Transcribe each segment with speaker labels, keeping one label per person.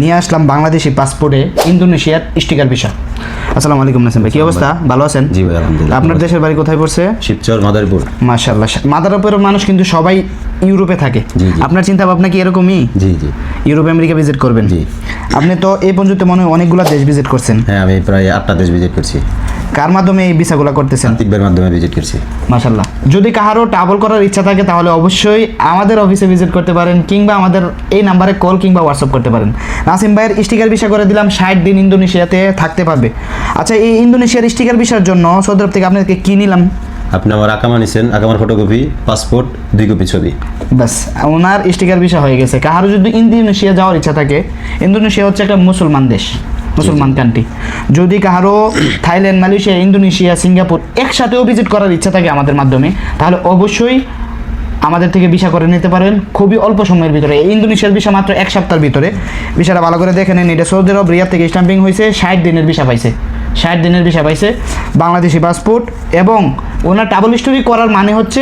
Speaker 1: নিয়ে আসলাম বাংলাদেশি পাসপোর্টে ইন্দোনেশিয়ার স্টিকার ভিসা আসসালামু আলাইকুম নাসিম ভাই কি অবস্থা? ভালো আছেন?
Speaker 2: জি ভাই আলহামদুলিল্লাহ
Speaker 1: আপনার দেশের বাড়ি কোথায় পড়ছে?
Speaker 2: শিবচর মাদারীপুর।
Speaker 1: মাশাআল্লাহ মাদারীপুরের মানুষ কিন্তু সবাই ইউরোপে থাকে। আপনার চিন্তা ভাবনা কি এরকমই?
Speaker 2: জি জি।
Speaker 1: ইউরোপ আমেরিকা ভিজিট করবেন।
Speaker 2: জি।
Speaker 1: আপনি তো এই পর্যন্ত মনে হয় অনেকগুলো দেশ ভিজিট করছেন।
Speaker 2: হ্যাঁ আমি প্রায় আটটা দেশ ভিজিট করছি।
Speaker 1: কার মাধ্যমে এই ভিসাগুলো করতেছেন?
Speaker 2: তিব্বের মাধ্যমে ভিজিট করছি।
Speaker 1: মাশাল্লাহ যদি কাহারও ট্রাভেল করার ইচ্ছা থাকে তাহলে অবশ্যই আমাদের অফিসে ভিজিট করতে পারেন কিংবা আমাদের এই নাম্বারে কল কিংবা হোয়াটসঅ্যাপ করতে পারেন। নাসিম ভাইয়ের স্টিকার ভিসা করে দিলাম ষাট দিন ইন্দোনেশিয়াতে থাকতে পারবে। আচ্ছা এই ইন্দোনেশিয়ার স্টিকার ভিসার জন্য সৌদি থেকে আপনাদেরকে কী নিলাম?
Speaker 2: আপনি আমার আকামা নিছেন আকামার ফটোকপি পাসপোর্ট দুই কপি ছবি।
Speaker 1: ব্যাস ওনার স্টিকার বিষয় হয়ে গেছে। কাহারও যদি ইন্দোনেশিয়া যাওয়ার ইচ্ছা থাকে ইন্দোনেশিয়া হচ্ছে একটা মুসলমান দেশ মুসলমান কান্ট্রি যদি কাহারও থাইল্যান্ড মালয়েশিয়া ইন্দোনেশিয়া সিঙ্গাপুর একসাথেও ভিজিট করার ইচ্ছা থাকে আমাদের মাধ্যমে তাহলে অবশ্যই আমাদের থেকে ভিসা করে নিতে পারেন। খুবই অল্প সময়ের ভিতরে। ইন্দোনেশিয়ার ভিসা মাত্র এক সপ্তাহের ভিতরে। ভিসাটা ভালো করে দেখে নেন। এটা সৌদি আরব রিয়াদ থেকে স্ট্যাম্পিং হয়েছে ষাট দিনের ভিসা পাইছে। ষাট দিনের ভিসা পাইছে। বাংলাদেশি পাসপোর্ট এবং ওনার ট্রাভেল স্টোরি করার মানে হচ্ছে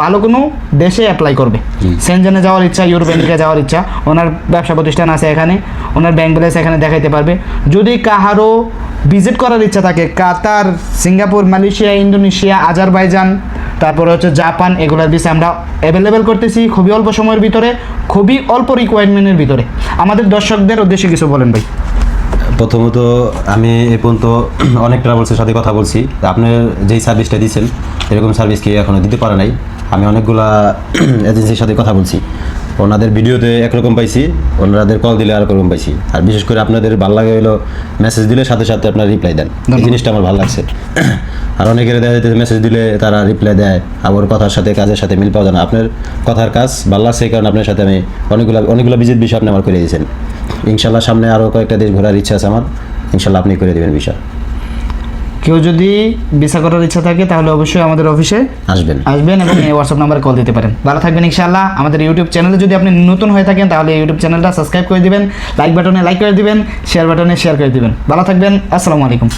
Speaker 1: ভালো কোনো দেশে অ্যাপ্লাই করবে। সেনজেনে যাওয়ার ইচ্ছা ইউরোপ আমেরিকা যাওয়ার ইচ্ছা ওনার ব্যবসা প্রতিষ্ঠান আছে এখানে ওনার ব্যাংক ব্যালেন্স এখানে দেখাইতে পারবে। যদি কাহারও ভিজিট করার ইচ্ছা থাকে Qatar Singapore Malaysia Indonesia Azerbaijan তারপরে হচ্ছে জাপান এগুলোর ভিসা আমরা অ্যাভেলেবেল করতেছি খুবই অল্প সময়ের ভিতরে খুবই অল্প রিকোয়ারমেন্টের ভিতরে। আমাদের দর্শকদের উদ্দেশ্যে কিছু বলেন ভাই।
Speaker 2: প্রথমত আমি এ পর্যন্ত অনেক ট্রাভেলসের সাথে কথা বলছি। আপনি যেই সার্ভিসটা দিচ্ছেন এরকম সার্ভিস কি এখনও দিতে পারে নাই? আমি অনেকগুলা এজেন্সির সাথে কথা বলছি। ওনাদের ভিডিওতে একরকম পাইছি ওনাদের কল দিলে আর রকম পাইছি। আর বিশেষ করে আপনাদের ভালো লাগে হলো মেসেজ দিলে সাথে সাথে আপনার রিপ্লাই দেন। এই জিনিসটা আমার ভালো লাগছে। আর অনেকের দেখা যাইতেছে মেসেজ দিলে তারা রিপ্লাই দেয়। আবার কথার সাথে কাজের সাথে মিল পাওয়া যায় না। আপনার কথার কাজ ভালো লাগছে এই কারণে আপনার সাথে আমি অনেকগুলো অনেকগুলো ভিজিট বিষয় আপনি আমার করে দিয়েছেন। ইনশাল্লাহ সামনে আরও কয়েকটা দেশ ঘোরার ইচ্ছা আছে আমার। ইনশাল্লাহ আপনি করে দেবেন বিষয়।
Speaker 1: কেউ যদি ভিসা করার ইচ্ছা থাকে তাহলে অবশ্যই আমাদের অফিসে
Speaker 2: আসবেন।
Speaker 1: আসবেন এবং এই হোয়াটসঅ্যাপ নাম্বারে কল দিতে পারেন। ভালো থাকবেন ইনশাআল্লাহ আমাদের ইউটিউব চ্যানেলে যদি আপনি নতুন হয়ে থাকেন তাহলে ইউটিউব চ্যানেলটা সাবস্ক্রাইব করে দিবেন লাইক বাটনে লাইক করে দিবেন শেয়ার বাটনে শেয়ার করে দিবেন। ভালো থাকবেন। আসসালামু আলাইকুম।